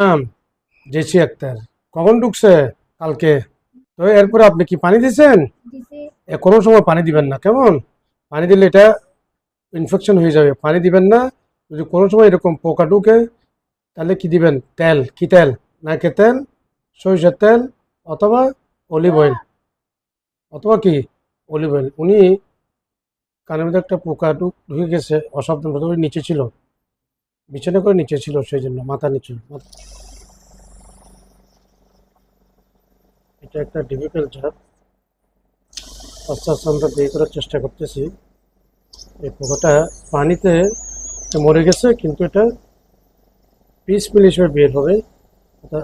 নাম জেসি আক্তার। কখন ঢুকছে কালকে? তো এরপরে আপনি কি পানি দিয়েছেন? কোনো সময় পানি দিবেন না কেমন? পানি দিলে এটা ইনফেকশন হয়ে যাবে। পানি দিবেন না যদি কোনো সময় এরকম পোকা ঢুকে তাহলে কি দিবেন? তেল। কি তেল? নাকে তেল সরিষার তেল অথবা অলিভ অয়েল। অথবা কি? Olive oil. উনি কানের মধ্যে একটা পোকা ঢুক- ঢুকে গেছে অসাবধান নিচে ছিল। বিছানা করে নিচে ছিল সেই জন্য মাথা নিচে। এটা একটা ডিফিকাল্ট জব আস্তে আস্তে আমরা বের করার চেষ্টা করতেছি। এই পোকাটা পানিতে মরে গেছে, কিন্তু এটা পিস পিল হিসেবে বের হবে। এটা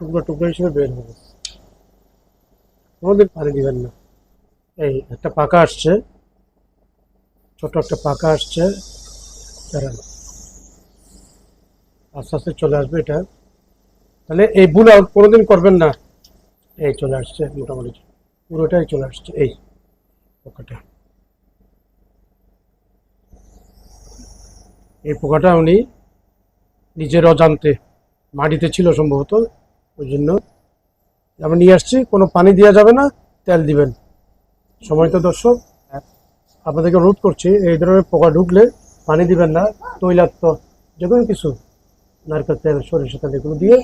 টুকরো টুকরো হিসেবে বের হবে। কোনোদিন পানি দিবেন না। এই একটা পাকা আসছে। ছোট একটা পাকা আসছে। দাঁড়ান। আস্তে আস্তে চলে আসবে এটা। তাহলে এই ভুল আর কোনোদিন করবেন না। এই চলে আসছে মোটামুটি। পুরোটাই চলে আসছে। এই পোকাটা। এই পোকাটা উনি নিজের অজান্তে মাটিতে ছিল সম্ভবত, ওই জন্য। আমরা নিয়ে আসছি, কোনো পানি দেওয়া যাবে না, তেল দিবেন। সময় তো দর্শক। আপনাদেরকে অনুরোধ করছি, এই ধরনের পোকা ঢুকলে পানি দিবেন না, তৈলাক্ত, যে কোনো কিছু। নারকেল তেল, সরিষা তেল এগুলো দিয়ে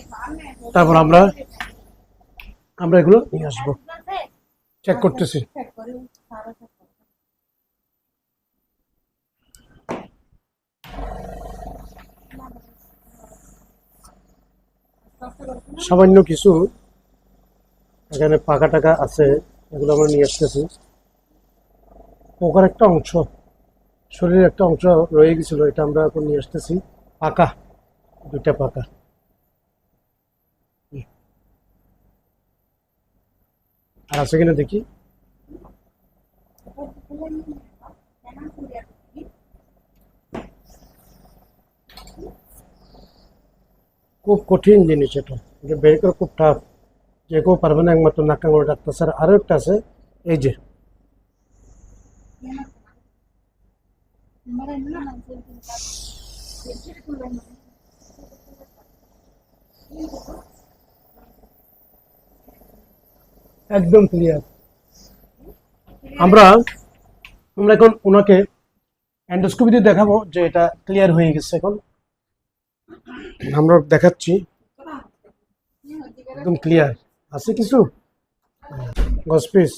তারপর আমরা আমরা এগুলো নিয়ে আসব। চেক করতেছি। সামান্য কিছু এখানে পাকা টাকা আছে, এগুলো আমরা নিয়ে আসতেছি। পোকার একটা অংশ, শরীরের একটা অংশ রয়ে গেছিল, এটা আমরা এখন নিয়ে আসতেছি। পাকা। দুইটা পাকা আর আছে কিনা দেখি খুব কঠিন জিনিস এটা এটা বের করা খুব টাফ যে কেউ পারবে না একমাত্র নাকাঙ্গল ডাক্তার স্যার আরও একটা আছে এই যে একদম ক্লিয়ার আমরা আমরা এখন ওনাকে অ্যান্ডোস্কোপি দিয়ে দেখাবো যে এটা ক্লিয়ার হয়ে গেছে এখন। আমরা দেখাচ্ছি। একদম ক্লিয়ার আছে কিছু? গস পিস